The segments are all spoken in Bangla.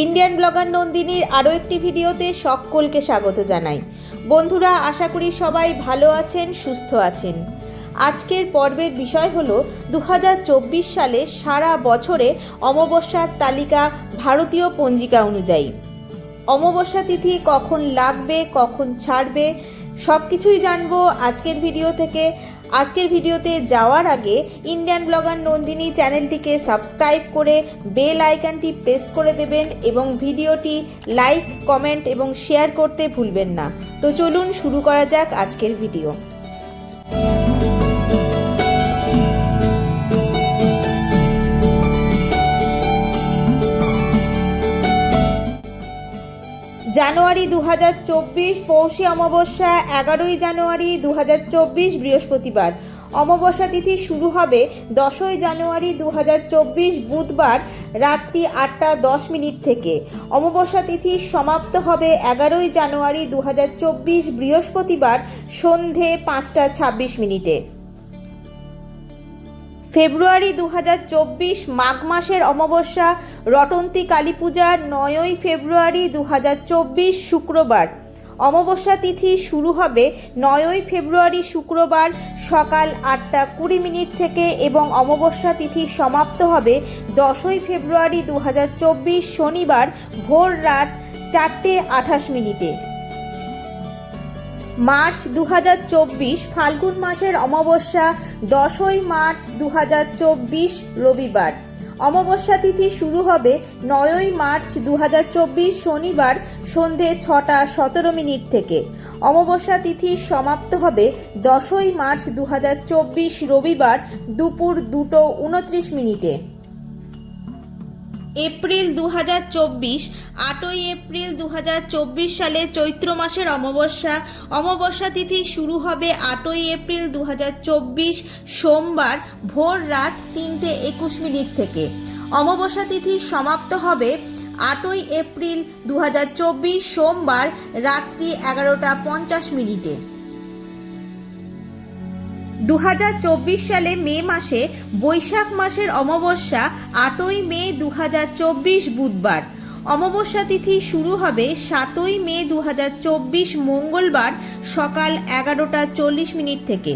ইন্ডিয়ান ব্লগার নন্দিনীর আরও একটি ভিডিওতে সকলকে স্বাগত জানাই। বন্ধুরা, আশা করি সবাই ভালো আছেন, সুস্থ আছেন। আজকের পর্বের বিষয় হল দু হাজার চব্বিশ সালে সারা বছরে অমাবস্যার তালিকা ভারতীয় পঞ্জিকা অনুযায়ী। অমাবস্যা তিথি কখন লাগবে, কখন ছাড়বে সব কিছুই জানব আজকের ভিডিও থেকে। আজকের ভিডিওতে যাওয়ার আগে ইন্ডিয়ান ব্লগার নন্দিনী চ্যানেলটিকে সাবস্ক্রাইব করে বেল আইকনটি প্রেস করে দেবেন এবং ভিডিওটি লাইক, কমেন্ট এবং শেয়ার করতে ভুলবেন না। তো চলুন শুরু করা যাক আজকের ভিডিও। জানুয়ারি দু হাজার চব্বিশ, পৌষে অমাবস্যা, এগারোই জানুয়ারি দু হাজার চব্বিশ, বৃহস্পতিবার। অমাবস্যা তিথি শুরু হবে দশই জানুয়ারি দু হাজার চব্বিশ, বুধবার রাত্রি আটটা দশ মিনিট থেকে। অমাবস্যা তিথি সমাপ্ত হবে এগারোই জানুয়ারি দু হাজার চব্বিশ, বৃহস্পতিবার সন্ধে পাঁচটা ছাব্বিশ মিনিটে। ফেব্রুয়ারি দু হাজার চব্বিশ মাঘ মাসের অমাবস্যা, রটন্তী কালী পূজা, নয়ই ফেব্রুয়ারি দু হাজার চব্বিশ শুক্রবার। অমাবস্যা তিথি শুরু হবে নয়ই ফেব্রুয়ারি শুক্রবার সকাল আটটা কুড়ি মিনিট থেকে এবং অমাবস্যা তিথি সমাপ্ত হবে দশই ফেব্রুয়ারি দু হাজার চব্বিশ শনিবার ভোর রাত চারটে আঠাশ মিনিটে। মার্চ দু হাজার চব্বিশ, ফাল্গুন মাসের অমাবস্যা দশই মার্চ দু হাজার চব্বিশ, রবিবার। অমাবস্যা তিথি শুরু হবে নয়ই মার্চ দু হাজার চব্বিশ, শনিবার সন্ধে ছটা সতেরো মিনিট থেকে। অমাবস্যা তিথি সমাপ্ত হবে দশই মার্চ দু হাজার চব্বিশ, রবিবার দুপুর দুটো উনত্রিশ মিনিটে। এপ্রিল দু হাজার চব্বিশ, আটই এপ্রিল দু হাজার চব্বিশ সালে চৈত্র মাসের অমাবস্যা। অমাবস্যা তিথি শুরু হবে আটই এপ্রিল দু হাজার চব্বিশ সোমবার ভোর রাত তিনটে একুশ মিনিট থেকে। অমাবস্যা তিথি সমাপ্ত হবে আটই এপ্রিল দু হাজার চব্বিশ সোমবার রাত্রি এগারোটা পঞ্চাশ মিনিটে। দু হাজার চব্বিশ সালে মে মাসে বৈশাখ মাসের অমাবস্যা আটই মে দু হাজার চব্বিশ বুধবার। অমাবস্যা তিথি শুরু হবে সাতই মে দু হাজার চব্বিশ মঙ্গলবার সকাল এগারোটা চল্লিশ মিনিট থেকে।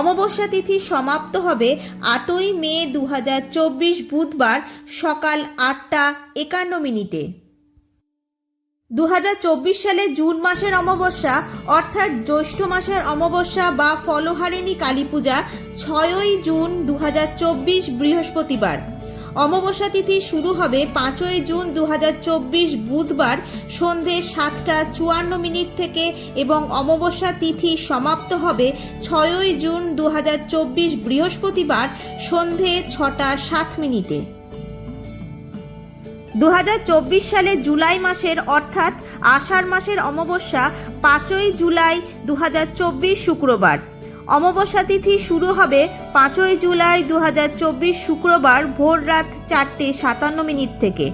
অমাবস্যা তিথি সমাপ্ত হবে আটই মে দু হাজার চব্বিশ বুধবার সকাল আটটা একান্ন মিনিটে। দু হাজার চব্বিশ সালে জুন মাসের অমাবস্যা, অর্থাৎ জ্যৈষ্ঠ মাসের অমাবস্যা বা ফলহারিণী কালী পূজা, ছয়ই জুন দু হাজার চব্বিশ বৃহস্পতিবার। অমাবস্যা তিথি শুরু হবে পাঁচই জুন দু হাজার চব্বিশ বুধবার সন্ধে সাতটা চুয়ান্ন মিনিট থেকে এবং অমাবস্যা তিথি সমাপ্ত হবে ছয়ই জুন দু হাজার চব্বিশ বৃহস্পতিবার সন্ধে ছটা সাত মিনিটে। দু হাজার চব্বিশ সালে জুলাই মাসের অর্থাৎ আষাঢ় মাসের অমাবস্যা পাঁচই জুলাই দুহাজার চব্বিশ শুক্রবার। অমাবস্যা তিথি শুরু হবে পাঁচই জুলাই দুহাজার চব্বিশ শুক্রবার ভোর রাত চারটে সাতান্ন মিনিট থেকে।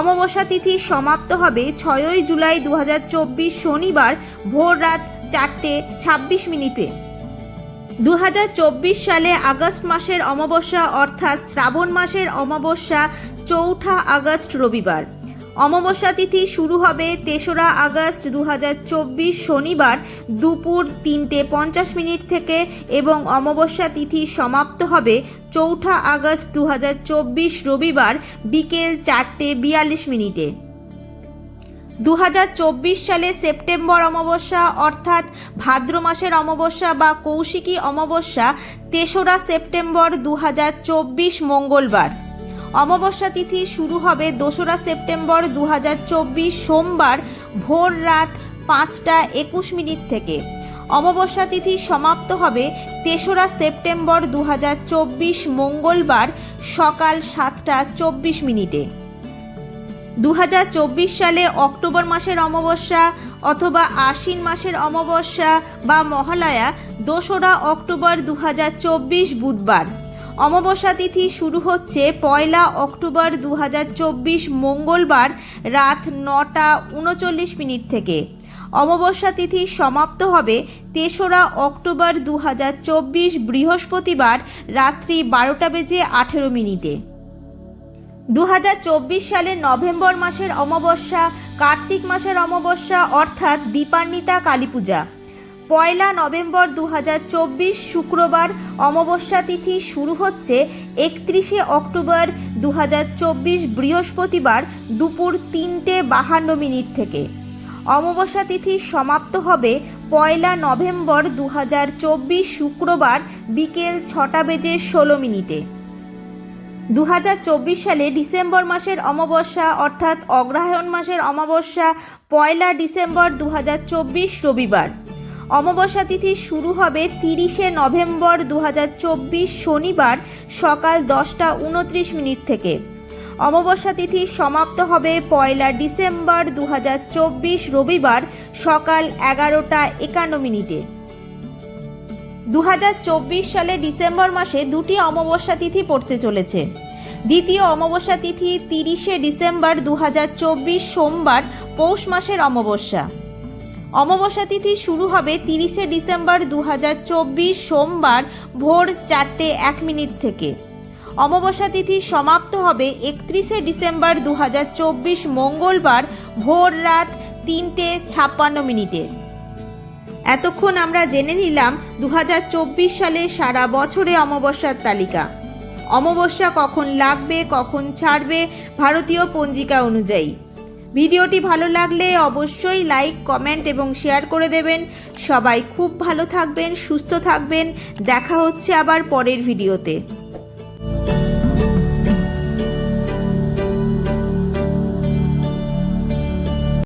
অমাবস্যা তিথি সমাপ্ত হবে ছয়ই জুলাই দু হাজার চব্বিশ শনিবার ভোর রাত চারটে ছাব্বিশ মিনিটে। দু হাজার চব্বিশ সালে আগস্ট মাসের অমাবস্যা অর্থাৎ শ্রাবণ মাসের অমাবস্যা চৌঠা আগস্ট রবিবার। অমাবস্যা তিথি শুরু হবে তেসরা আগস্ট দু হাজার চব্বিশ শনিবার দুপুর তিনটে পঞ্চাশ মিনিট থেকে এবং অমাবস্যা তিথি সমাপ্ত হবে চৌঠা আগস্ট দু হাজার চব্বিশ রবিবার বিকেল চারটে বিয়াল্লিশ মিনিটে। দু হাজার চব্বিশ সালে সেপ্টেম্বর অমাবস্যা অর্থাৎ ভাদ্র মাসের অমাবস্যা বা কৌশিকী অমাবস্যা তেসরা সেপ্টেম্বর দু হাজার চব্বিশ মঙ্গলবার। অমাবস্যা তিথি শুরু হবে দোসরা সেপ্টেম্বর দু হাজার চব্বিশ সোমবার ভোর রাত পাঁচটা একুশ মিনিট থেকে। অমাবস্যা তিথি সমাপ্ত হবে তেসরা সেপ্টেম্বর দু হাজার চব্বিশ মঙ্গলবার সকাল সাতটা চব্বিশ মিনিটে। দুহাজার চব্বিশ সালে অক্টোবর মাসের অমাবস্যা অথবা আশ্বিন মাসের অমাবস্যা বা মহালয়া দোসরা অক্টোবর দু হাজার চব্বিশ বুধবার। অমাবস্যা তিথি শুরু হচ্ছে পয়লা অক্টোবর দু হাজার চব্বিশ মঙ্গলবার রাত নটা উনচল্লিশ মিনিট থেকে। অমাবস্যা তিথি সমাপ্ত হবে তেসরা অক্টোবর দু হাজার চব্বিশ বৃহস্পতিবার রাত্রি বারোটা বেজে আঠেরো মিনিটে। দু সালের নভেম্বর মাসের অমাবস্যা, কার্তিক মাসের অমাবস্যা, অর্থাৎ দীপান্বিতা কালী পূজা পয়লা নভেম্বর দু হাজার চব্বিশ শুক্রবার অমাবস্যা তিথি শুরু হচ্ছে একত্রিশে অক্টোবর দু হাজার চব্বিশ বৃহস্পতিবার দুপুর তিনটে বাহান্ন মিনিট থেকে। অমাবস্যা তিথি সমাপ্ত হবে পয়লা নভেম্বর দু হাজার চব্বিশ শুক্রবার বিকেল ছটা বেজে ষোলো মিনিটে। দু হাজার চব্বিশ সালে ডিসেম্বর মাসের অমাবস্যা অর্থাৎ অগ্রহায়ণ মাসের অমাবস্যা পয়লা ডিসেম্বর দু হাজার চব্বিশ রবিবার। অমাবস্যা তিথি শুরু হবে তিরিশে নভেম্বর দু হাজার চব্বিশ শনিবার সকাল দশটা উনত্রিশ মিনিট থেকে। অমাবস্যা তিথি সমাপ্ত হবে পয়লা ডিসেম্বর দু হাজার চব্বিশ রবিবার সকাল এগারোটা একান্ন মিনিটে। দু হাজার চব্বিশ সালে ডিসেম্বর মাসে দুটি অমাবস্যা তিথি পড়তে চলেছে। দ্বিতীয় অমাবস্যা তিথি তিরিশে ডিসেম্বর দু হাজার চব্বিশ সোমবার পৌষ মাসের অমাবস্যা। অমাবস্যা তিথি শুরু হবে তিরিশে ডিসেম্বর দু হাজার চব্বিশ সোমবার ভোর চারটে এক মিনিট থেকে। অমাবস্যা তিথি সমাপ্ত হবে একত্রিশে ডিসেম্বর দু হাজার চব্বিশ মঙ্গলবার ভোর রাত তিনটে ছাপ্পান্ন মিনিটে। এতক্ষণ আমরা জেনে নিলাম দু হাজার চব্বিশ সালে সারা বছরে অমাবস্যার তালিকা। অমাবস্যা কখন লাগবে, কখন ছাড়বে, ভারতীয় পঞ্জিকা অনুযায়ী। ভিডিওটি ভালো লাগলে অবশ্যই লাইক, কমেন্ট এবং শেয়ার করে দেবেন। সবাই খুব ভালো থাকবেন, সুস্থ থাকবেন। দেখা হচ্ছে আবার পরের ভিডিওতে।